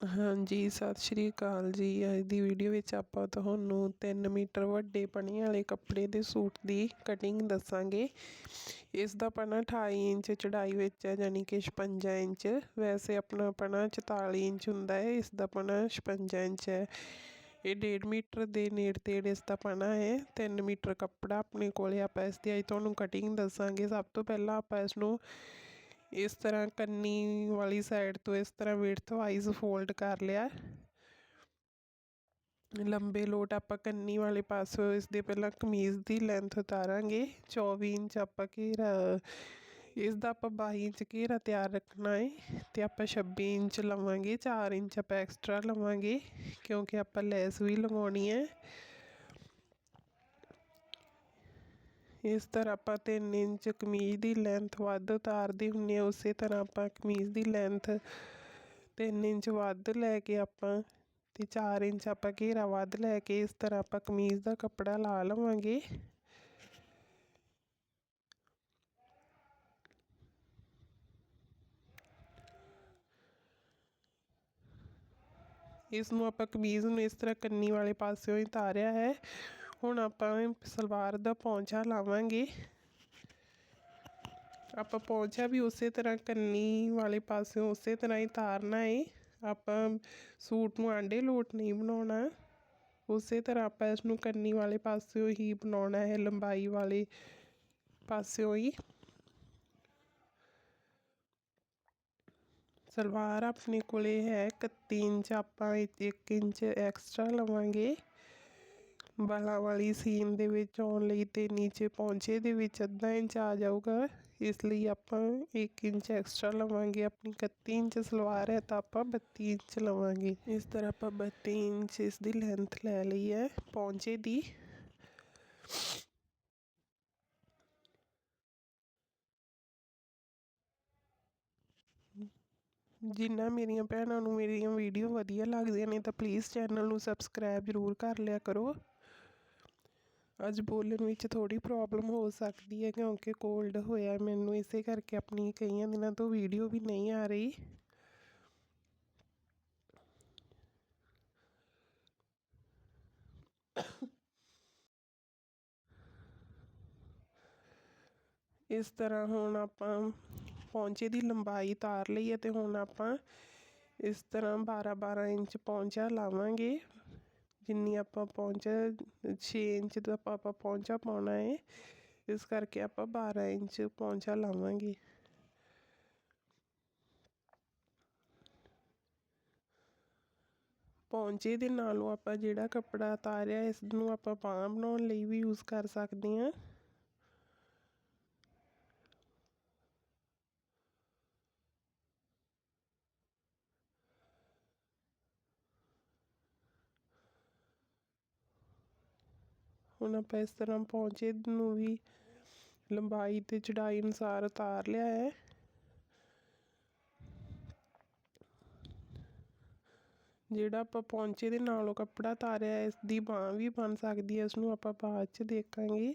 ਹਾਂਜੀ, ਸਤਿ ਸ਼੍ਰੀ ਅਕਾਲ ਜੀ। ਅੱਜ ਦੀ ਵੀਡੀਓ ਵਿੱਚ ਆਪਾਂ ਤੁਹਾਨੂੰ 3 ਮੀਟਰ ਵੱਡੇ ਪਣੀ ਵਾਲੇ ਕੱਪੜੇ ਦੇ ਸੂਟ ਦੀ ਕਟਿੰਗ ਦੱਸਾਂਗੇ। ਇਸ ਦਾ ਪਣਾ 28 ਇੰਚ ਚੜਾਈ ਵਿੱਚ ਹੈ ਯਾਨੀ ਕਿ 56 ਇੰਚ। ਵੈਸੇ ਆਪਣਾ ਪਣਾ 44 ਇੰਚ ਹੁੰਦਾ ਹੈ, ਇਸ ਦਾ ਪਣਾ 56 ਇੰਚ ਹੈ। ਇਹ 1.5 ਮੀਟਰ ਦੇ ਨੇੜੇ ਤੇੜੇ ਇਸ ਦਾ ਪਣਾ ਹੈ। 3 ਮੀਟਰ ਕੱਪੜਾ ਆਪਣੇ ਕੋਲੇ ਆਪਾਂ ਇਸ ਦੀ ਅੱਜ ਤੁਹਾਨੂੰ ਕਟਿੰਗ ਦੱਸਾਂਗੇ। ਸਭ ਤੋਂ ਪਹਿਲਾਂ ਆਪਾਂ ਇਸ ਨੂੰ ਇਸ ਤਰ੍ਹਾਂ ਕੰਨੀ ਵਾਲੀ ਸਾਈਡ ਤੋਂ ਇਸ ਤਰ੍ਹਾਂ ਵਿਡਥ ਵਾਈਜ਼ ਫੋਲਡ ਕਰ ਲਿਆ ਲੰਬੇ ਲੋਟ ਆਪਾਂ ਕੰਨੀ ਵਾਲੇ ਪਾਸੋਂ ਇਸ ਦੇ ਪਹਿਲਾਂ ਕਮੀਜ਼ ਦੀ ਲੈਂਥ ਉਤਾਰਾਂਗੇ 24 ਇੰਚ ਆਪਾਂ ਘੇਰਾ ਇਸ ਦਾ ਆਪਾਂ 22 ਇੰਚ ਘੇਰਾ ਤਿਆਰ ਰੱਖਣਾ ਹੈ ਤੇ ਆਪਾਂ 26 ਇੰਚ ਲਵਾਂਗੇ 4 ਇੰਚ ਆਪਾਂ ਐਕਸਟਰਾ ਲਵਾਂਗੇ ਕਿਉਂਕਿ ਆਪਾਂ ਲੈਸ ਵੀ ਲਗਾਉਣੀ ਹੈ ਇਸ ਤਰ੍ਹਾਂ ਆਪਾਂ ਤਿੰਨ ਇੰਚ ਕਮੀਜ਼ ਦੀ ਲੈਂਥ ਵੱਧ ਉਤਾਰਦੇ ਹੁੰਦੇ ਹਾਂ, ਉਸੇ ਤਰ੍ਹਾਂ ਆਪਾਂ ਕਮੀਜ਼ ਦੀ ਲੈਂਥ ਤਿੰਨ ਇੰਚ ਵੱਧ ਲੈ ਕੇ ਆਪਾਂ ਤੇ 4 ਇੰਚ ਆਪਾਂ ਘੇਰਾ ਵੱਧ ਲੈ ਕੇ ਇਸ ਤਰ੍ਹਾਂ ਆਪਾਂ ਕਮੀਜ਼ ਦਾ ਕੱਪੜਾ ਲਾ ਲਵਾਂਗੇ। ਇਸ ਨੂੰ ਆਪਾਂ ਕਮੀਜ਼ ਨੂੰ ਇਸ ਤਰ੍ਹਾਂ ਕੰਨੀ ਵਾਲੇ ਪਾਸਿਓਂ ਹੀ ਤਾਰਿਆ ਹੈ। ਹੁਣ ਆਪਾਂ ਸਲਵਾਰ ਦਾ ਪੌਂਚਾ ਲਾਵਾਂਗੇ। ਆਪਾਂ ਪੌਂਚਾ ਵੀ ਉਸੇ ਤਰ੍ਹਾਂ ਕੰਨੀ ਵਾਲੇ ਪਾਸਿਓਂ ਉਸੇ ਤਰ੍ਹਾਂ ਹੀ ਤਾਰਨਾ ਹੈ ਆਪਾਂ ਸੂਟ ਨੂੰ ਆਂਡੇ ਲੋਟ ਨਹੀਂ ਬਣਾਉਣਾ। ਉਸੇ ਤਰ੍ਹਾਂ ਆਪਾਂ ਇਸ ਨੂੰ ਕੰਨੀ ਵਾਲੇ ਪਾਸਿਓਂ ਹੀ ਬਣਾਉਣਾ ਹੈ, ਲੰਬਾਈ ਵਾਲੇ ਪਾਸਿਓਂ ਹੀ। ਸਲਵਾਰ ਆਪਣੇ ਕੋਲੇ ਹੈ 31 ਇੰਚ ਆਪਾਂ 1 ਇੰਚ ਐਕਸਟਰਾ ਲਵਾਂਗੇ। ਬਾਲਾਂ ਵਾਲੀ ਸੀਨ ਦੇ ਵਿੱਚ ਆਉਣ ਲਈ ਅਤੇ ਨੀਚੇ ਪੌਂਚੇ ਦੇ ਵਿੱਚ ਅੱਧਾ ਇੰਚ ਆ ਜਾਊਗਾ। ਇਸ ਲਈ ਆਪਾਂ 1 ਇੰਚ ਐਕਸਟਰਾ ਲਵਾਂਗੇ। ਆਪਣੀ 31 ਇੰਚ ਸਲਵਾਰ ਹੈ ਤਾਂ ਆਪਾਂ 32 ਇੰਚ ਲਵਾਂਗੇ। ਇਸ ਤਰ੍ਹਾਂ ਆਪਾਂ 32 ਇੰਚ ਇਸ ਦੀ ਲੈਂਥ ਲੈ ਲਈ ਹੈ ਪੌਂਚੇ ਦੀ। ਜਿੰਨਾ ਮੇਰੀਆਂ ਭੈਣਾਂ ਨੂੰ ਮੇਰੀਆਂ ਵੀਡੀਓ ਵਧੀਆ ਲੱਗਦੀਆਂ ਨੇ ਤਾਂ ਪਲੀਜ਼ ਚੈਨਲ ਨੂੰ ਸਬਸਕ੍ਰਾਈਬ ਜ਼ਰੂਰ ਕਰ ਲਿਆ ਕਰੋ। ਅੱਜ ਬੋਲਣ ਵਿੱਚ ਥੋੜ੍ਹੀ ਪ੍ਰੋਬਲਮ ਹੋ ਸਕਦੀ ਹੈ ਕਿਉਂਕਿ ਕੋਲਡ ਹੋਇਆ ਮੈਨੂੰ ਇਸੇ ਕਰਕੇ ਆਪਣੀ ਕਈਆਂ ਦਿਨਾਂ ਤੋਂ ਵੀਡੀਓ ਵੀ ਨਹੀਂ ਆ ਰਹੀ। ਇਸ ਤਰ੍ਹਾਂ ਹੁਣ ਆਪਾਂ ਪੌਂਚੇ ਦੀ ਲੰਬਾਈ ਤਾਰ ਲਈ ਹੈ ਤੇ ਹੁਣ ਆਪਾਂ ਇਸ ਤਰ੍ਹਾਂ 12 12 ਇੰਚ ਪੌਂਚਾ ਲਾਵਾਂਗੇ। ਜਿੰਨੀ ਆਪਾਂ ਪਹੁੰਚਾ 6 ਇੰਚ ਦਾ ਆਪਾਂ ਪਹੁੰਚਾ ਪਾਉਣਾ ਹੈ ਇਸ ਕਰਕੇ ਆਪਾਂ 12 ਇੰਚ ਪਹੁੰਚਾ ਲਾਵਾਂਗੇ। ਪੌਂਚੇ ਦੇ ਨਾਲੋਂ ਆਪਾਂ ਜਿਹੜਾ ਕੱਪੜਾ ਤਾਰਿਆ ਇਸ ਨੂੰ ਆਪਾਂ ਬਾਂਹ ਬਣਾਉਣ ਲਈ ਵੀ ਯੂਜ਼ ਕਰ ਸਕਦੇ ਹਾਂ। ਹੁਣ ਆਪਾਂ ਇਸ ਤਰ੍ਹਾਂ ਪੌਂਚੇ ਨੂੰ ਵੀ ਲੰਬਾਈ ਤੇ ਚੜਾਈ ਅਨੁਸਾਰ ਉਤਾਰ ਲਿਆ ਹੈ। ਜਿਹੜਾ ਆਪਾਂ ਪੌਂਚੇ ਦੇ ਨਾਲੋਂ ਕੱਪੜਾ ਤਾਰਿਆ, ਇਸ ਦੀ ਬਾਹ ਵੀ ਬਣ ਸਕਦੀ ਹੈ ਇਸ ਨੂੰ ਆਪਾਂ ਬਾਅਦ ਚ ਦੇਖਾਂਗੇ।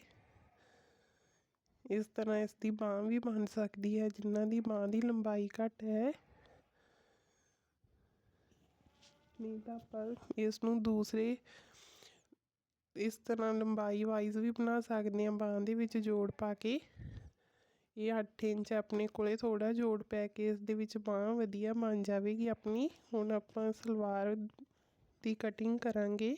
ਇਸ ਤਰ੍ਹਾਂ ਇਸ ਦੀ ਬਾਹ ਵੀ ਬਣ ਸਕਦੀ ਹੈ, ਜਿਨ੍ਹਾਂ ਦੀ ਬਾਹ ਦੀ ਲੰਬਾਈ ਘੱਟ ਹੈ। ਨਹੀਂ ਤਾਂ ਆਪਾਂ ਇਸ ਨੂੰ ਦੂਸਰੇ ਇਸ ਤਰ੍ਹਾਂ ਲੰਬਾਈ ਵਾਈਜ਼ ਵੀ ਬਣਾ ਸਕਦੇ ਹਾਂ, ਬਾਹਾਂ ਦੇ ਵਿੱਚ ਜੋੜ ਪਾ ਕੇ। ਇਹ 8 ਇੰਚ ਆਪਣੇ ਕੋਲੇ ਥੋੜਾ ਜੋੜ ਪੈ ਕੇ ਇਸ ਦੇ ਵਿੱਚ ਬਾਹ ਵਧੀਆ ਬਣ ਜਾਵੇਗੀ ਆਪਣੀ। ਹੁਣ ਆਪਾਂ ਸਲਵਾਰ ਦੀ ਕਟਿੰਗ ਕਰਾਂਗੇ।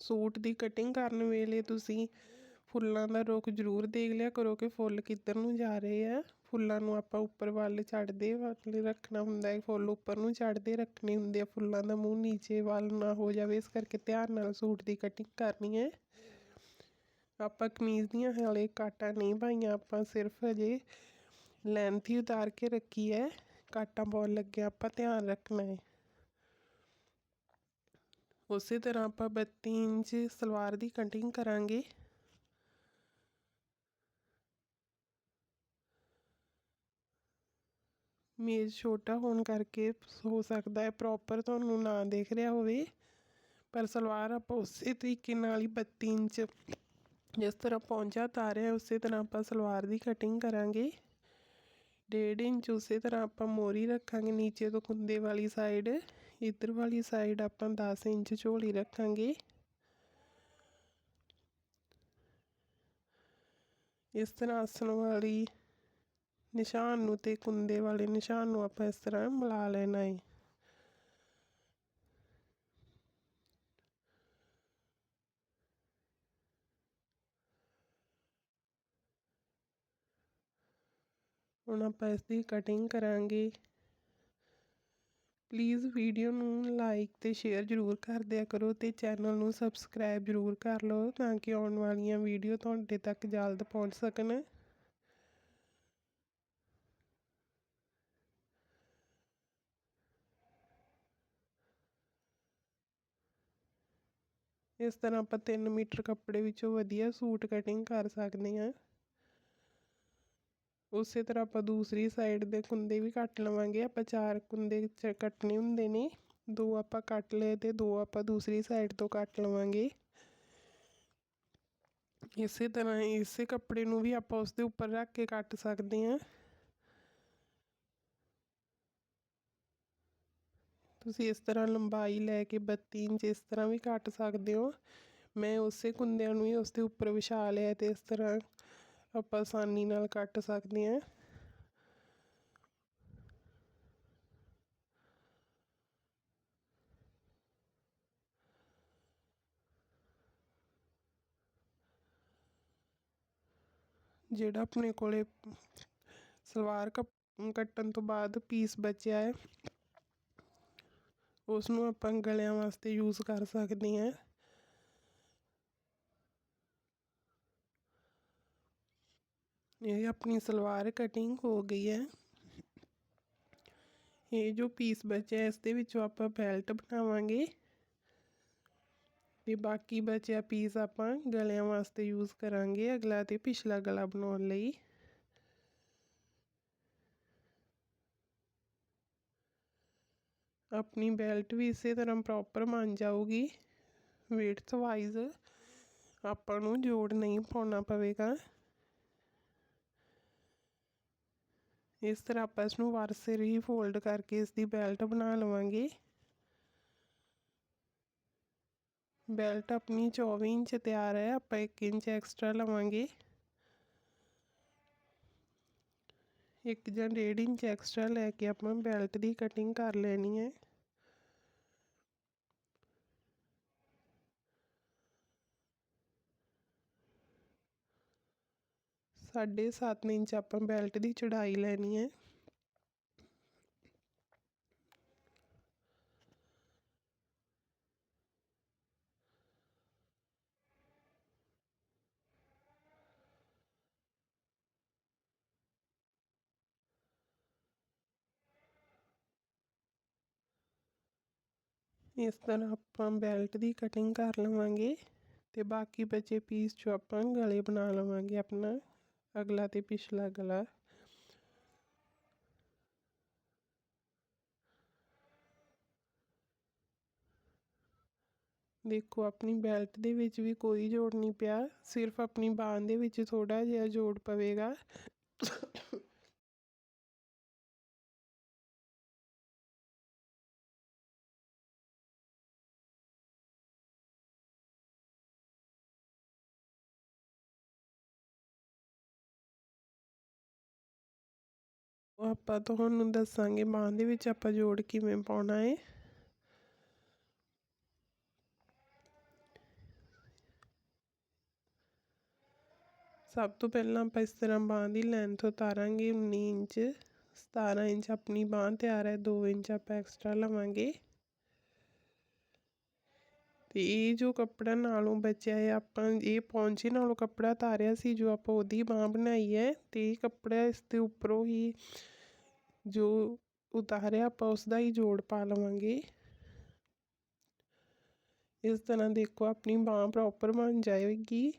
ਸੂਟ ਦੀ ਕਟਿੰਗ ਕਰਨ ਵੇਲੇ ਤੁਸੀਂ ਫੁੱਲਾਂ ਦਾ ਰੁੱਖ ਜ਼ਰੂਰ ਦੇਖ ਲਿਆ ਕਰੋ ਕਿ ਫੁੱਲ ਕਿੱਧਰ ਨੂੰ ਜਾ ਰਹੇ ਆ। ਫੁੱਲਾਂ ਨੂੰ ਆਪਾਂ ਉੱਪਰ ਵੱਲ ਚੜਦੇ ਵੱਲ ਰੱਖਣਾ ਹੁੰਦਾ ਹੈ। ਫੁੱਲ ਉੱਪਰ ਨੂੰ ਚੜਦੇ ਰੱਖਣੇ ਹੁੰਦੇ ਆ। ਫੁੱਲਾਂ ਦਾ ਮੂੰਹ ਨੀਚੇ ਵੱਲ ਨਾ ਹੋ ਜਾਵੇ, ਇਸ ਕਰਕੇ ਧਿਆਨ ਨਾਲ ਸੂਟ ਦੀ ਕਟਿੰਗ ਕਰਨੀ ਹੈ। ਆਪਾਂ ਕਮੀਜ਼ ਦੀਆਂ ਹਾਲੇ ਕਾਟਾਂ ਨਹੀਂ ਪਾਈਆਂ, ਆਪਾਂ ਸਿਰਫ ਅਜੇ ਲੈਂਥ ਹੀ ਉਤਾਰ ਕੇ ਰੱਖੀ ਹੈ। ਕਾਟਾਂ ਪਾਉਣ ਲੱਗੇ ਆਪਾਂ ਧਿਆਨ ਰੱਖਣਾ ਹੈ। ਉਸੇ ਤਰ੍ਹਾਂ ਆਪਾਂ 32 ਇੰਚ ਸਲਵਾਰ ਦੀ ਕਟਿੰਗ ਕਰਾਂਗੇ। ਮੇਜ਼ ਛੋਟਾ ਹੋਣ ਕਰਕੇ ਹੋ ਸਕਦਾ ਹੈ। ਪ੍ਰੋਪਰ ਤੁਹਾਨੂੰ ਨਾ ਦੇਖ ਰਿਹਾ ਹੋਵੇ, ਪਰ ਸਲਵਾਰ ਆਪਾਂ ਉਸੇ ਤਰੀਕੇ ਨਾਲ ਹੀ 32 ਇੰਚ ਜਿਸ ਤਰ੍ਹਾਂ ਪੌਂਚਾ ਤਾਰਿਆ, ਉਸੇ ਤਰ੍ਹਾਂ ਆਪਾਂ ਸਲਵਾਰ ਦੀ ਕਟਿੰਗ ਕਰਾਂਗੇ। ਡੇਢ ਇੰਚ ਉਸੇ ਤਰ੍ਹਾਂ ਆਪਾਂ ਮੋਰੀ ਰੱਖਾਂਗੇ ਨੀਚੇ ਤੋਂ ਕੁੰਦੇ ਵਾਲੀ ਸਾਈਡ ਇੱਧਰ ਵਾਲੀ ਸਾਈਡ ਆਪਾਂ 10 ਇੰਚ ਝੋਲੀ ਰੱਖਾਂਗੇ। ਇਸ ਤਰ੍ਹਾਂ ਆਸਣ ਵਾਲੀ ਨਿਸ਼ਾਨ ਨੂੰ ਤੇ ਕੁੰਦੇ ਵਾਲੇ ਨਿਸ਼ਾਨ ਨੂੰ ਆਪਾਂ ਇਸ ਤਰ੍ਹਾਂ ਮਿਲਾ ਲੈਣਾ ਹੈ ਹੁਣ ਆਪਾਂ ਇਸ ਦੀ ਕਟਿੰਗ ਕਰਾਂਗੇ। ਪਲੀਜ਼ ਵੀਡੀਓ ਨੂੰ ਲਾਈਕ ਤੇ ਸ਼ੇਅਰ ਜ਼ਰੂਰ ਕਰ ਦਿਆ ਕਰੋ ਤੇ ਚੈਨਲ ਨੂੰ ਸਬਸਕ੍ਰਾਈਬ ਜ਼ਰੂਰ ਕਰ ਲਓ ਤਾਂ ਕਿ ਆਉਣ ਵਾਲੀਆਂ ਵੀਡੀਓ ਤੁਹਾਡੇ ਤੱਕ ਜਲਦ ਪਹੁੰਚ ਸਕਣ। ਇਸ ਤਰ੍ਹਾਂ ਆਪਾਂ 3 ਮੀਟਰ ਕੱਪੜੇ ਵਿੱਚੋਂ ਵਧੀਆ ਸੂਟ ਕਟਿੰਗ ਕਰ ਸਕਦੇ ਹਾਂ। ਉਸੇ ਤਰ੍ਹਾਂ ਆਪਾਂ ਦੂਸਰੀ ਸਾਈਡ ਦੇ ਕੁੰਦੇ ਵੀ ਕੱਟ ਲਵਾਂਗੇ। ਆਪਾਂ ਚਾਰ ਕੁੰਦੇ ਚ ਕੱਟਣੇ ਹੁੰਦੇ ਨੇ। ਦੋ ਆਪਾਂ ਕੱਟ ਲਏ ਤੇ ਦੋ ਆਪਾਂ ਦੂਸਰੀ ਸਾਈਡ ਤੋਂ ਕੱਟ ਲਵਾਂਗੇ। ਇਸੇ ਤਰ੍ਹਾਂ ਇਸੇ ਕੱਪੜੇ ਨੂੰ ਵੀ ਆਪਾਂ ਉਸ ਦੇ ਉੱਪਰ ਰੱਖ ਕੇ ਕੱਟ ਸਕਦੇ ਹਾਂ। ਤੁਸੀਂ ਇਸ ਤਰ੍ਹਾਂ ਲੰਬਾਈ ਲੈ ਕੇ 32 ਇੰਚ ਇਸ ਤਰ੍ਹਾਂ ਵੀ ਕੱਟ ਸਕਦੇ ਹੋ। ਮੈਂ ਉਸੇ ਕੁੰਦਿਆਂ ਨੂੰ ਹੀ ਉਸ ਦੇ ਉੱਪਰ ਵਿਛਾ ਲਿਆ ਤੇ ਇਸ ਤਰ੍ਹਾਂ ਆਪਾਂ ਆਸਾਨੀ ਨਾਲ ਕੱਟ ਸਕਦੇ ਹਾਂ। ਜਿਹੜਾ ਆਪਣੇ ਕੋਲੇ ਸਲਵਾਰ ਕੱਟਣ ਤੋਂ ਬਾਅਦ ਪੀਸ ਬਚਿਆ ਹੈ। ਉਸ ਨੂੰ ਆਪਾਂ ਗਲਿਆਂ ਵਾਸਤੇ ਯੂਜ਼ ਕਰ ਸਕਦੇ ਹਾਂ। ਇਹ ਆਪਣੀ ਸਲਵਾਰ ਕਟਿੰਗ ਹੋ ਗਈ ਹੈ। ਇਹ ਜੋ ਪੀਸ ਬਚਿਆ ਇਸ ਦੇ ਵਿੱਚੋਂ ਆਪਾਂ ਬੈਲਟ ਬਣਾਵਾਂਗੇ। ਤੇ ਬਾਕੀ ਬਚਿਆ ਪੀਸ ਆਪਾਂ ਗਲਿਆਂ ਵਾਸਤੇ ਯੂਜ਼ ਕਰਾਂਗੇ ਅਗਲਾ ਤੇ ਪਿਛਲਾ ਗਲਾ ਬਣਾਉਣ ਲਈ। ਆਪਣੀ ਬੈਲਟ ਵੀ ਇਸੇ ਤਰ੍ਹਾਂ ਪ੍ਰੋਪਰ ਬਣ ਜਾਊਗੀ। ਵੇਟਸ ਵਾਈਜ਼ ਆਪਾਂ ਨੂੰ ਜੋੜ ਨਹੀਂ ਪਾਉਣਾ ਪਵੇਗਾ। ਇਸ ਤਰ੍ਹਾਂ ਆਪਾਂ ਇਸ ਨੂੰ ਸਿਰ ਹੀ ਫੋਲਡ ਕਰਕੇ ਇਸ ਦੀ ਬੈਲਟ ਬਣਾ ਲਵਾਂਗੇ। ਬੈਲਟ ਆਪਣੀ 24 ਇੰਚ ਤਿਆਰ ਹੈ, ਆਪਾਂ 1 ਇੰਚ ਐਕਸਟਰਾ ਲਵਾਂਗੇ। ਇੱਕ ਜਾਂ ਡੇਢ ਇੰਚ ਐਕਸਟਰਾ ਲੈ ਕੇ ਆਪਾਂ ਬੈਲਟ ਦੀ ਕਟਿੰਗ ਕਰ ਲੈਣੀ ਹੈ। ਸਾਢੇ 7 ਇੰਚ ਆਪਾਂ ਬੈਲਟ ਦੀ ਚੜਾਈ ਲੈਣੀ ਹੈ। ਇਸ ਤਰ੍ਹਾਂ ਆਪਾਂ ਬੈਲਟ ਦੀ ਕਟਿੰਗ ਕਰ ਲਵਾਂਗੇ ਤੇ ਬਾਕੀ ਬਚੇ ਪੀਸ ਚੋਂ ਆਪਾਂ ਗਲੇ ਬਣਾ ਲਵਾਂਗੇ ਆਪਣਾ, ਅਗਲਾ ਤੇ ਪਿਛਲਾ ਗਲਾ। ਦੇਖੋ, ਆਪਣੀ ਬੈਲਟ ਦੇ ਵਿੱਚ ਵੀ ਕੋਈ ਜੋੜ ਨਹੀਂ ਪਿਆ, ਸਿਰਫ ਆਪਣੀ ਬਾਹਾਂ ਦੇ ਵਿੱਚ ਥੋੜਾ ਜਿਹਾ ਜੋੜ ਪਵੇਗਾ। ਆਪਾਂ ਤੁਹਾਨੂੰ ਦੱਸਾਂਗੇ ਬਾਂਹ ਦੇ ਵਿੱਚ ਆਪਾਂ ਜੋੜ ਕਿਵੇਂ ਪਾਉਣਾ ਹੈ ਸਭ ਤੋਂ ਪਹਿਲਾਂ ਆਪਾਂ ਇਸ ਤਰ੍ਹਾਂ ਬਾਂਹ ਦੀ ਲੈਂਥ ਉਤਾਰਾਂਗੇ 19 ਇੰਚ 17 ਇੰਚ ਆਪਣੀ ਬਾਂਹ ਤਿਆਰ ਹੈ 2 ਇੰਚ ਆਪਾਂ ਐਕਸਟਰਾ ਲਵਾਂਗੇ। ਤੇ ਇਹ ਜੋ ਕੱਪੜਾ ਨਾਲੋਂ ਬਚਿਆ ਹੈ, ਆਪਾਂ ਇਹ ਪੌਂਚੇ ਨਾਲੋਂ ਕੱਪੜਾ ਤਾਰਿਆ ਸੀ, ਜੋ ਆਪਾਂ ਉਹਦੀ ਬਾਂਹ ਬਣਾਈ ਹੈ, ਤੇ ਇਹ ਕੱਪੜਾ ਇਸ ਦੇ ਉੱਪਰੋਂ ਹੀ ਜੋ ਉਤਾਰਿਆ, ਆਪਾਂ ਉਸ ਦਾ ਹੀ ਜੋੜ ਪਾ ਲਵਾਂਗੇ। ਇਸ ਤਰ੍ਹਾਂ ਦੇਖੋ, ਆਪਣੀ ਬਾਹ ਪ੍ਰੋਪਰ ਬਣ ਜਾਏਗੀ।